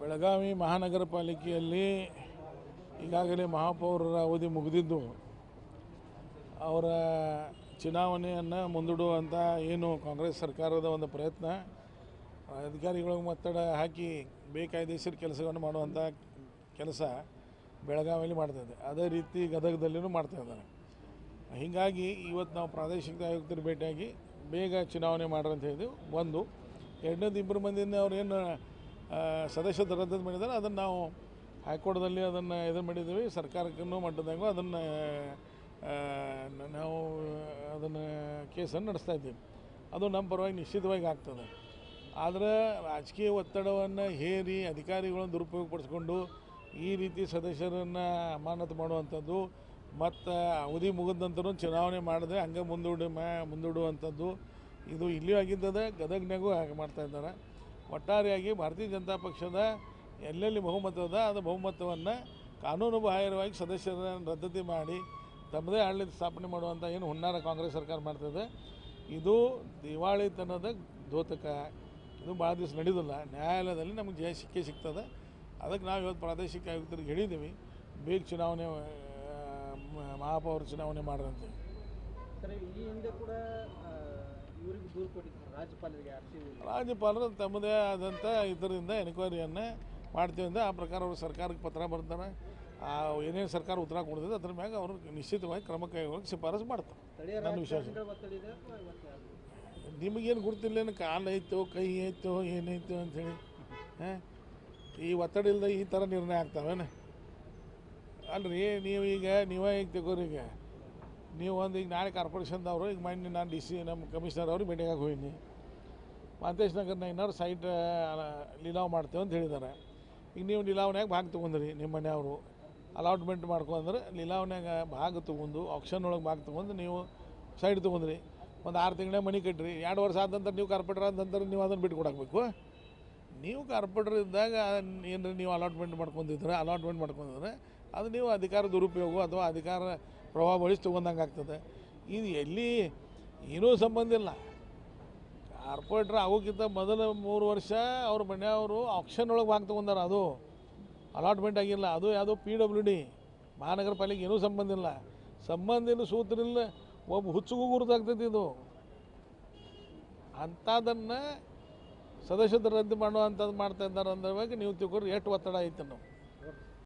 ಬೆಳಗಾವಿ ಮಹಾನಗರ ಪಾಲಿಕೆಯಲ್ಲಿ ಈಗಾಗಲೇ ಮಹಾಪೌರರ ಅವಧಿ ಮುಗಿದಿದ್ದು, ಅವರ ಚುನಾವಣೆಯನ್ನು ಮುಂದೂಡುವಂಥ ಏನು ಕಾಂಗ್ರೆಸ್ ಸರ್ಕಾರದ ಒಂದು ಪ್ರಯತ್ನ, ಅಧಿಕಾರಿಗಳಿಗೆ ಒತ್ತಡ ಹಾಕಿ ಬೇಕಾಯ್ದೇಶರ ಕೆಲಸಗಳನ್ನು ಮಾಡುವಂಥ ಕೆಲಸ ಬೆಳಗಾವಿಯಲ್ಲಿ ಮಾಡ್ತಾಯಿದೆ ಅದೇ ರೀತಿ ಗದಗದಲ್ಲಿಯೂ ಮಾಡ್ತಾ ಇದ್ದಾರೆ. ಹೀಗಾಗಿ ಇವತ್ತು ನಾವು ಪ್ರಾದೇಶಿಕ ಆಯುಕ್ತರು ಭೇಟಿಯಾಗಿ ಬೇಗ ಚುನಾವಣೆ ಮಾಡ್ರಿ ಅಂತ ಹೇಳಿದೆವು. ಒಂದು ಎರಡನೇದು ಇಬ್ಬರು ಮಂದಿಯಿಂದ ಅವ್ರು ಏನು ಸದಸ್ಯತ್ವ ರದ್ದು ಮಾಡಿದ್ದಾರೆ ಅದನ್ನು ನಾವು ಹೈಕೋರ್ಟ್ದಲ್ಲಿ ಅದನ್ನು ಇದು ಮಾಡಿದ್ದೀವಿ ಸರ್ಕಾರಕ್ಕೂ ಮಟ್ಟದಾಗೂ ಅದನ್ನು ನಾವು ಅದನ್ನು ಕೇಸನ್ನು ನಡೆಸ್ತಾ ಇದ್ದೀವಿ. ಅದು ನಮ್ಮ ಪರವಾಗಿ ನಿಶ್ಚಿತವಾಗಿ ಆಗ್ತದೆ. ಆದರೆ ರಾಜಕೀಯ ಒತ್ತಡವನ್ನು ಹೇರಿ ಅಧಿಕಾರಿಗಳನ್ನು ದುರುಪಯೋಗಪಡಿಸ್ಕೊಂಡು ಈ ರೀತಿ ಸದಸ್ಯರನ್ನು ಅಮಾನತು ಮಾಡುವಂಥದ್ದು, ಮತ್ತು ಅವಧಿ ಮುಗಿದ ಚುನಾವಣೆ ಮಾಡದೆ ಹಂಗೆ ಮುಂದೂಡಿ ಮುಂದೂಡುವಂಥದ್ದು ಇದು ಇಲ್ಲಿಯೂ ಆಗಿದ್ದದೆ ಗದಗ್ನಾಗೂ ಹಾಗೆ ಮಾಡ್ತಾ ಇದ್ದಾರೆ. ಒಟ್ಟಾರೆಯಾಗಿ ಭಾರತೀಯ ಜನತಾ ಪಕ್ಷದ ಎಲ್ಲೆಲ್ಲಿ ಬಹುಮತದ ಅದ ಬಹುಮತವನ್ನು ಕಾನೂನು ಬಾಹಿರವಾಗಿ ಸದಸ್ಯರನ್ನು ರದ್ದತಿ ಮಾಡಿ ತಮ್ಮದೇ ಆಡಳಿತ ಸ್ಥಾಪನೆ ಮಾಡುವಂಥ ಏನು ಹುನ್ನಾರ ಕಾಂಗ್ರೆಸ್ ಸರ್ಕಾರ ಮಾಡ್ತದೆ ಇದು. ದಿವಾಳಿತನದ ದೋತಕ ಇದು ಭಾಳ ದಿವಸ ನಡೆಯೋದಿಲ್ಲ ನ್ಯಾಯಾಲಯದಲ್ಲಿ ನಮಗೆ ಜಯ ಸಿಕ್ಕೇ ಸಿಗ್ತದೆ. ಅದಕ್ಕೆ ನಾವು ಇವತ್ತು ಪ್ರಾದೇಶಿಕ ಆಯುಕ್ತರಿಗೆ ಹೇಳಿದ್ದೀವಿ. ಬೇಗ ಚುನಾವಣೆ ಮಹಾಪೌರ ಚುನಾವಣೆ ಮಾಡಿದಂತೆ ಈ ಹಿಂದೆ ಕೂಡ ರಾಜ್ಯಪಾಲರು ತಮ್ಮದೇ ಆದಂಥ ಇದರಿಂದ ಎನ್ಕ್ವೈರಿಯನ್ನು ಮಾಡ್ತೀವಿ ಆ ಪ್ರಕಾರ ಅವರು ಸರ್ಕಾರಕ್ಕೆ ಪತ್ರ ಬರ್ತಾರೆ. ಆ ಏನೇನು ಸರ್ಕಾರ ಉತ್ತರ ಕೊಡ್ತದೆ ಅದ್ರ ಮ್ಯಾಗ ಅವರು ನಿಶ್ಚಿತವಾಗಿ ಕ್ರಮ ಕೈಗೊಳ್ಳಕ್ಕೆ ಶಿಫಾರಸು ಮಾಡ್ತಾರೆ. ನನ್ನ ವಿಶ್ವಾಸ? ನಿಮಗೇನು ಗುರ್ತಿಲ್ಲ ಏನು ಕಾಲು ಐತೋ ಕೈ ಐತೋ ಏನೈತೋ ಅಂಥೇಳಿ. ಹಾಂ? ಈ ಒತ್ತಡ ಇಲ್ಲದೆ ಈ ಥರ ನಿರ್ಣಯ ಆಗ್ತಾವೇನು? ಅಲ್ರಿ ನೀವು ಈಗ ನೀವೇ ಈಗ ತಗೋರಿ ಈಗ. ನೀವು ಒಂದು ಈಗ ನಾಳೆ ಕಾರ್ಪೊರೇಷನ್ದವರು, ಈಗ ಮೊನ್ನೆ ನಾನು ಡಿ ಸಿ, ನಮ್ಮ ಕಮಿಷನರ್ ಅವ್ರಿಗೆ ಭೇಟಿಯಾಗಿ ಹೋಗಿನಿ. ಮಾಂತೇಶ್ ನಗರ್ನ ಏನಾದ್ರು ಸೈಟ್ ಲೀಲಾವ್ ಮಾಡ್ತೇವೆ ಅಂತ ಹೇಳಿದ್ದಾರೆ. ಈಗ ನೀವು ಲೀಲಾವಣ್ಯಾಗ ಭಾಗ ತೊಗೊಂಡ್ರಿ, ನಿಮ್ಮ ಮನೆಯವರು. ಅಲಾಟ್ಮೆಂಟ್ ಮಾಡ್ಕೊಂಡ್ರೆ ಲೀಲಾವಣ್ಯಾಗ ಭಾಗ ತೊಗೊಂಡು ಆಕ್ಷನ್ ಒಳಗೆ ಭಾಗ ತೊಗೊಂಡು ನೀವು ಸೈಡ್ ತೊಗೊಂಡ್ರಿ. ಒಂದು ಆರು ತಿಂಗಳೇ ಮನೆ ಕಟ್ಟ್ರಿ ಎರಡು ವರ್ಷ ಆದ ನಂತರ ನೀವು ಕಾರ್ಪೊರೇಟರ್ ಅಂತಂದ್ರೆ ನೀವು ಅದನ್ನು ಬಿಟ್ಟು ಕೊಡಬೇಕು ನೀವು ಕಾರ್ಪೊರೇಟರ್ ಇದ್ದಾಗ ಏನರ ನೀವು ಅಲಾಟ್ಮೆಂಟ್ ಮಾಡ್ಕೊಂಡಿದ್ರೆ ಅಲಾಟ್ಮೆಂಟ್ ಮಾಡ್ಕೊಂಡಿದ್ರೆ ಅದು ನೀವು ಅಧಿಕಾರ ದುರುಪಯೋಗ ಅಥವಾ ಅಧಿಕಾರ ಪ್ರಭಾವ ಬಳಸಿ ತೊಗೊಂಡಂಗೆ ಆಗ್ತದೆ ಇದು ಎಲ್ಲಿ? ಏನೂ ಸಂಬಂಧ ಇಲ್ಲ. ಕಾರ್ಪೊರೇಟ್ರ್ ಆಗೋಕ್ಕಿಂತ ಮೊದಲ ಮೂರು ವರ್ಷ ಅವ್ರ ಮನೆಯವರು ಆಕ್ಷನ್ ಒಳಗೆ ಭಾಗ ತೊಗೊಂಡಾರ ಅದು. ಅಲಾಟ್ಮೆಂಟ್ ಆಗಿಲ್ಲ. ಅದು ಯಾವುದು ಪಿ ಡಬ್ಲ್ಯೂ ಡಿ ಮಹಾನಗರ ಪಾಲಿಕೆ ಏನೂ ಸಂಬಂಧ ಇಲ್ಲ. ಸಂಬಂಧ ಇಲ್ಲ ಸೂತ್ರ ಇಲ್ಲ ಒಬ್ಬ ಹುಚ್ಚಗೂ ಗುರುತಾಗ್ತೈತಿ ಇದು. ಅಂಥದನ್ನು ಸದಸ್ಯರು ರದ್ದು ಮಾಡುವಂಥದ್ದು ಮಾಡ್ತಾ ಇದ್ದಾರೆ ಅಂದಾಗ ನೀವು ತಿಳ್ಕೊಂಡ್ರೆ ಎಷ್ಟು ಒತ್ತಡ ಐತೆ ನಾವು